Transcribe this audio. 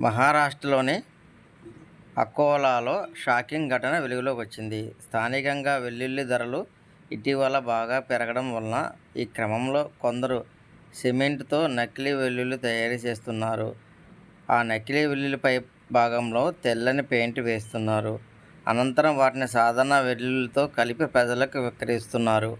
మహారాష్ట్రలోని అకోలాలో షాకింగ్ ఘటన వెలుగులోకి వచ్చింది. స్థానికంగా వెల్లుల్లి ధరలు ఇటీవల బాగా పెరగడం వలన ఈ క్రమంలో కొందరు సిమెంట్తో నకిలీ వెల్లుల్లి తయారు చేస్తున్నారు. ఆ నకిలీ వెల్లుల్లి పై భాగంలో తెల్లని పెయింట్ వేస్తున్నారు. అనంతరం వాటిని సాధారణ వెల్లుల్లితో కలిపి ప్రజలకు విక్రయిస్తున్నారు.